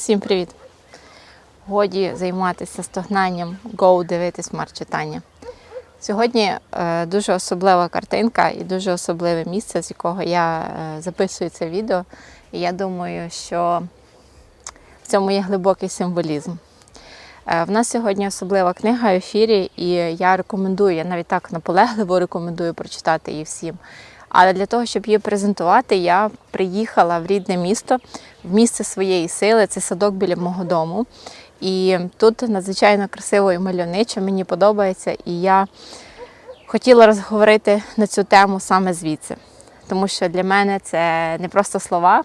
Всім привіт! Годі займатися стогнанням, гоу дивитись марк читання. Сьогодні е, дуже особлива картинка і дуже особливе місце, з якого я е, записую це відео. І я думаю, що в цьому є глибокий символізм. Е, В нас сьогодні особлива книга в ефірі, і я рекомендую, я навіть так наполегливо рекомендую прочитати її всім. Але для того, щоб її презентувати, я приїхала в рідне місто, в місце своєї сили. Це садок біля мого дому. І тут надзвичайно красиво і мальовничо, мені подобається. І я хотіла розговорити на цю тему саме звідси. Тому що для мене це не просто слова,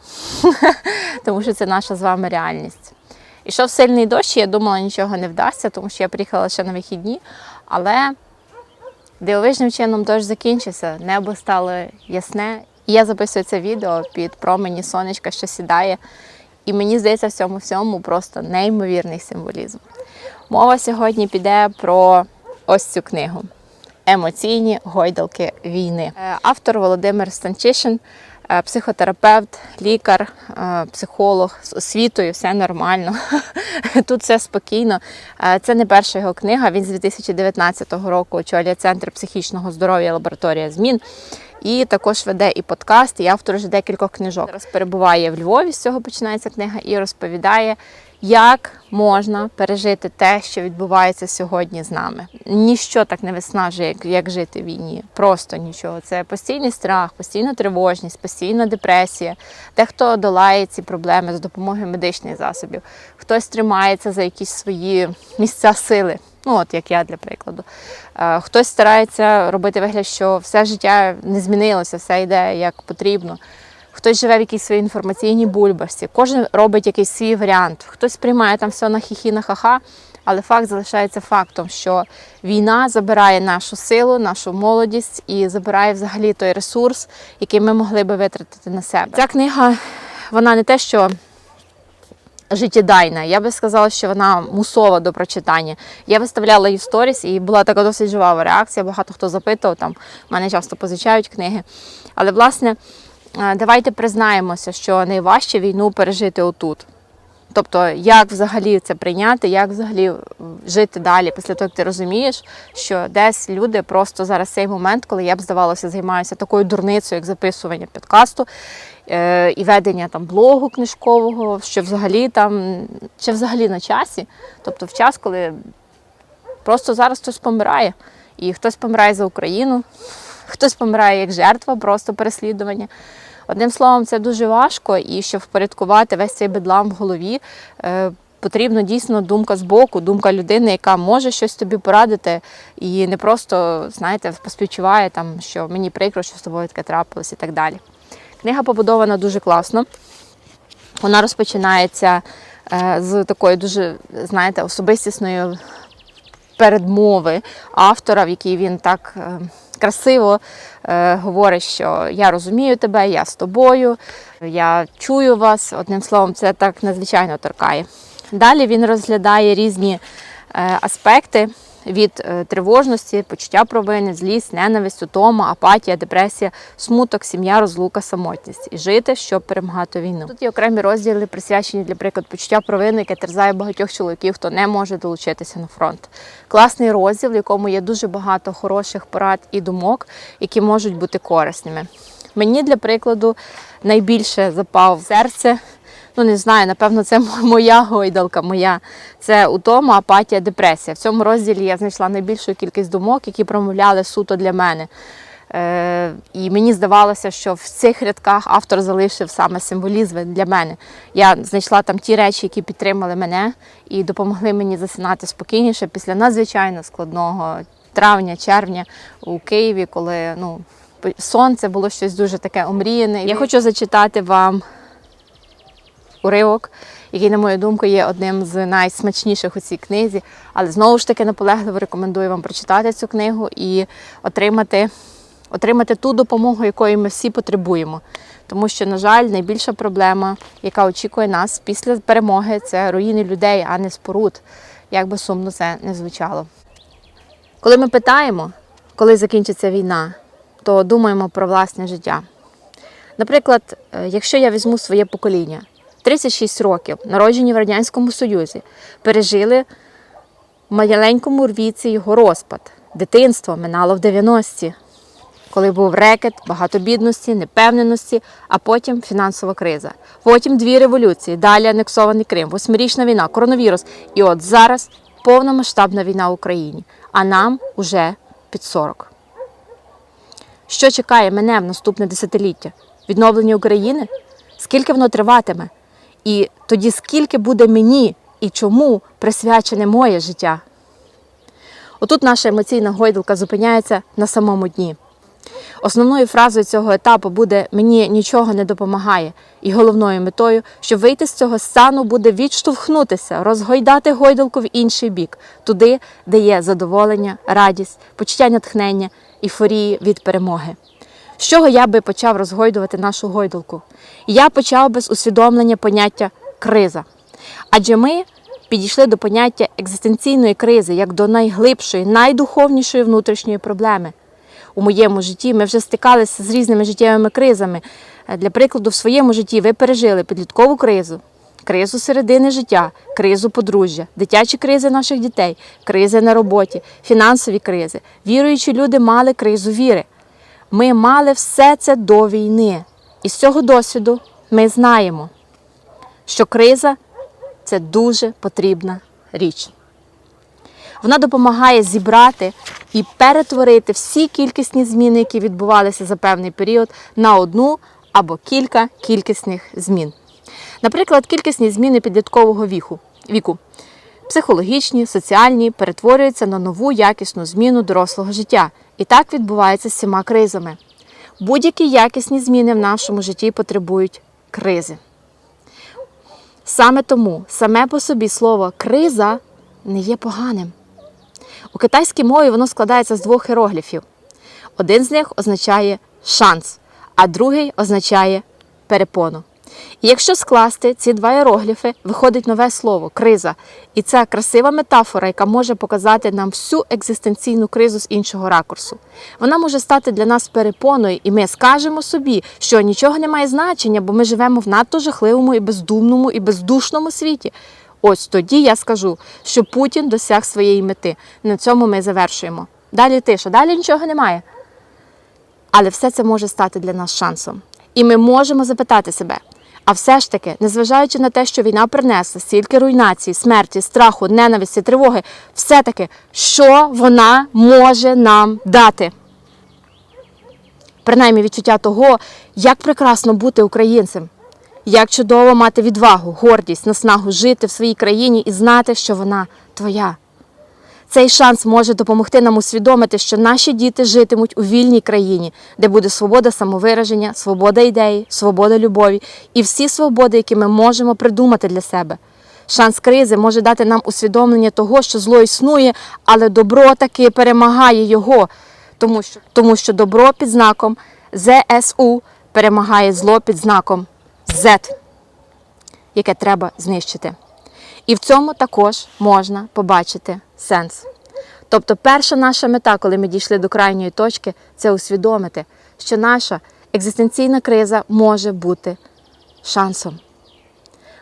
тому що це наша з вами реальність. Ішов сильний дощ, я думала, нічого не вдасться, тому що я приїхала лише на вихідні. Але дивовижним чином дощ закінчився, небо стало ясне. І я записую це відео під промені сонечка, що сідає. І мені здається, в цьому всьому просто неймовірний символізм. Мова сьогодні піде про ось цю книгу Емоційні гойдалки війни. Е, Автор Володимир Станчишин, психотерапевт, лікар, е, психолог з освітою, все нормально. Тут все спокійно. Е, Це не перша його книга. Він з 2019 року очолює центр психічного здоров'я лабораторія змін. І також веде і подкаст, і автор вже декількох книжок. Зараз перебуває в Львові, з цього починається книга, і розповідає, як можна пережити те, що відбувається сьогодні з нами. Ніщо так не виснажує, як, як жити в війні. Просто нічого. Це постійний страх, постійна тривожність, постійна депресія. Дехто долає ці проблеми з допомогою медичних засобів, хтось тримається за якісь свої місця сили. Ну, от як я для прикладу. Е, Хтось старається робити вигляд, що все життя не змінилося, все йде як потрібно. Хтось живе в якійсь своїй інформаційній бульбашці, кожен робить якийсь свій варіант. Хтось сприймає там все на хі-хі, на ха-ха, але факт залишається фактом, що війна забирає нашу силу, нашу молодість і забирає взагалі той ресурс, який ми могли би витратити на себе. Ця книга, вона не те, що життєдайна. Я би сказала, що вона мусова до прочитання. Я виставляла її в сторіс, і була така досить жвава реакція. Багато хто запитував, там мене часто позичають книги. Але власне, давайте признаємося, що найважче війну пережити отут. Тобто, як взагалі це прийняти, як взагалі жити далі, після того, як ти розумієш, що десь люди просто зараз цей момент, коли я б здавалося, займаюся такою дурницею, як записування підкасту е, і ведення там блогу книжкового, що взагалі там чи взагалі на часі, тобто в час, коли просто зараз хтось помирає, і хтось помирає за Україну, хтось помирає як жертва, просто переслідування. Одним словом, це дуже важко, і щоб впорядкувати весь цей бедлам в голові, е, потрібна дійсно думка з боку, думка людини, яка може щось тобі порадити, і не просто, знаєте, поспівчуває там, що мені прикро, що з тобою таке трапилось і так далі. Книга побудована дуже класно. Вона розпочинається е, з такої дуже, знаєте, особистісної передмови автора, в якій він так е, красиво е, говорить, що я розумію тебе, я з тобою, я чую вас. Одним словом, це так надзвичайно торкає. Далі він розглядає різні е, аспекти від е, тривожності, почуття провини, злість, ненависть, утома, апатія, депресія, смуток, сім'я, розлука, самотність і жити, щоб перемагати війну. Тут є окремі розділи, присвячені, для прикладу, почуття провини, яке терзає багатьох чоловіків, хто не може долучитися на фронт. Класний розділ, в якому є дуже багато хороших порад і думок, які можуть бути корисними. Мені, для прикладу, найбільше запав в серце. Ну, не знаю, напевно, це моя гойдалка, моя. Це утома, апатія, депресія. В цьому розділі я знайшла найбільшу кількість думок, які промовляли суто для мене. Е, і мені здавалося, що в цих рядках автор залишив саме символізм для мене. Я знайшла там ті речі, які підтримали мене і допомогли мені засинати спокійніше після надзвичайно складного травня, червня у Києві, коли ну, сонце було щось дуже таке омріяне. Я хочу зачитати вам уривок, який, на мою думку, є одним з найсмачніших у цій книзі. Але знову ж таки наполегливо рекомендую вам прочитати цю книгу і отримати, отримати ту допомогу, якої ми всі потребуємо. Тому що, на жаль, найбільша проблема, яка очікує нас після перемоги, це руїни людей, а не споруд. Як би сумно це не звучало. Коли ми питаємо, коли закінчиться війна, то думаємо про власне життя. Наприклад, е, якщо я візьму своє покоління, 36 років, народжені в Радянському Союзі, пережили в маленькому рвіці його розпад. Дитинство минало в 90-ті, коли був рекет, багато бідності, непевненості, а потім фінансова криза. Потім дві революції, далі анексований Крим, восьмирічна війна, коронавірус. І от зараз повномасштабна війна в Україні, а нам уже під 40. Що чекає мене в наступне десятиліття? Відновлення України? Скільки воно триватиме? І тоді скільки буде мені і чому присвячене моє життя? Отут наша емоційна гойдалка зупиняється на самому дні. Основною фразою цього етапу буде мені нічого не допомагає, і головною метою, щоб вийти з цього стану, буде відштовхнутися, розгойдати гойдалку в інший бік, туди, де є задоволення, радість, почуття натхнення, ейфорії від перемоги. З чого я би почав розгойдувати нашу гойдалку? Я почав би з усвідомлення поняття криза. Адже ми підійшли до поняття екзистенційної кризи як до найглибшої, найдуховнішої внутрішньої проблеми. У моєму житті ми вже стикалися з різними життєвими кризами. Для прикладу, в своєму житті ви пережили підліткову кризу, кризу середини життя, кризу подружжя, дитячі кризи наших дітей, кризи на роботі, фінансові кризи. Віруючі люди мали кризу віри. Ми мали все це до війни. І з цього досвіду ми знаємо, що криза це дуже потрібна річ. Вона допомагає зібрати і перетворити всі кількісні зміни, які відбувалися за певний період, на одну або кілька кількісних змін. Наприклад, кількісні зміни підліткового віку. Психологічні, соціальні перетворюються на нову якісну зміну дорослого життя. І так відбувається з всіма кризами. Будь-які якісні зміни в нашому житті потребують кризи. Саме тому саме по собі слово криза не є поганим. У китайській мові воно складається з двох іерогліфів. Один з них означає шанс, а другий означає перепону. І якщо скласти ці два іерогліфи, виходить нове слово криза. І це красива метафора, яка може показати нам всю екзистенційну кризу з іншого ракурсу. Вона може стати для нас перепоною, і ми скажемо собі, що нічого не має значення, бо ми живемо в надто жахливому і бездумному і бездушному світі. Ось тоді я скажу, що Путін досяг своєї мети. На цьому ми завершуємо. Далі тиша, далі нічого немає. Але все це може стати для нас шансом. І ми можемо запитати себе. А все ж таки, незважаючи на те, що війна принесла стільки руйнації, смерті, страху, ненависті, тривоги, все-таки, що вона може нам дати? Принаймні відчуття того, як прекрасно бути українцем, як чудово мати відвагу, гордість, наснагу жити в своїй країні і знати, що вона твоя. Цей шанс може допомогти нам усвідомити, що наші діти житимуть у вільній країні, де буде свобода самовираження, свобода ідеї, свобода любові і всі свободи, які ми можемо придумати для себе. Шанс кризи може дати нам усвідомлення того, що зло існує, але добро таки перемагає його, тому що, тому що добро під знаком ЗСУ перемагає зло під знаком Z, яке треба знищити. І в цьому також можна побачити сенс. Тобто, перша наша мета, коли ми дійшли до крайньої точки, це усвідомити, що наша екзистенційна криза може бути шансом.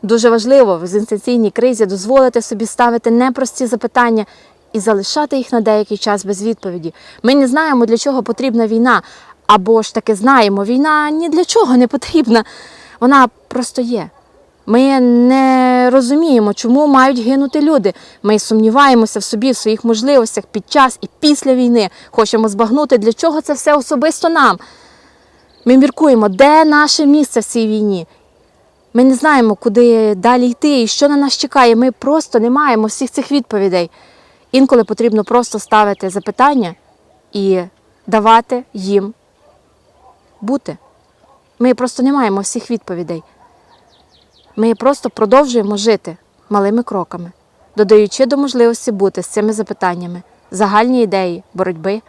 Дуже важливо в екзистенційній кризі дозволити собі ставити непрості запитання і залишати їх на деякий час без відповіді. Ми не знаємо, для чого потрібна війна, або ж таки знаємо, війна ні для чого не потрібна. Вона просто є. Ми не розуміємо, чому мають гинути люди. Ми сумніваємося в собі, в своїх можливостях під час і після війни. Хочемо збагнути, для чого це все особисто нам. Ми міркуємо, де наше місце в цій війні. Ми не знаємо, куди далі йти і що на нас чекає. Ми просто не маємо всіх цих відповідей. Інколи потрібно просто ставити запитання і давати їм бути. Ми просто не маємо всіх відповідей. Ми просто продовжуємо жити малими кроками, додаючи до можливості бути з цими запитаннями загальні ідеї боротьби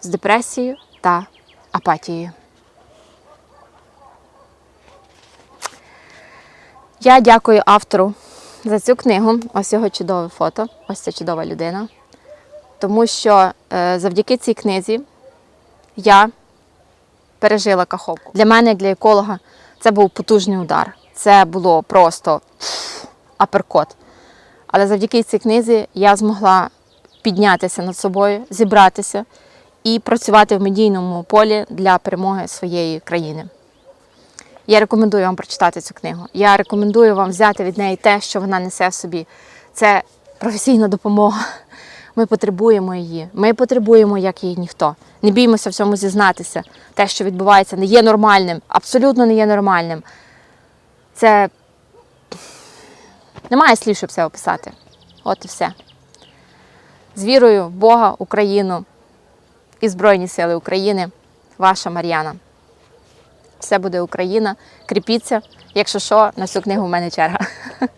з депресією та апатією. Я дякую автору за цю книгу. Ось його чудове фото, ось ця чудова людина. Тому що е, завдяки цій книзі я пережила каховку. Для мене, як для еколога, це був потужний удар. Це було просто аперкот. Але завдяки цій книзі я змогла піднятися над собою, зібратися і працювати в медійному полі для перемоги своєї країни. Я рекомендую вам прочитати цю книгу. Я рекомендую вам взяти від неї те, що вона несе в собі. Це професійна допомога. Ми потребуємо її. Ми потребуємо, як її ніхто. Не біймося в цьому зізнатися. Те, що відбувається, не є нормальним, абсолютно не є нормальним. Це немає слів, щоб це описати. От і все. З вірою в Бога, Україну і Збройні Сили України. Ваша Мар'яна. Все буде Україна. Кріпіться. Якщо що, на всю книгу в мене черга.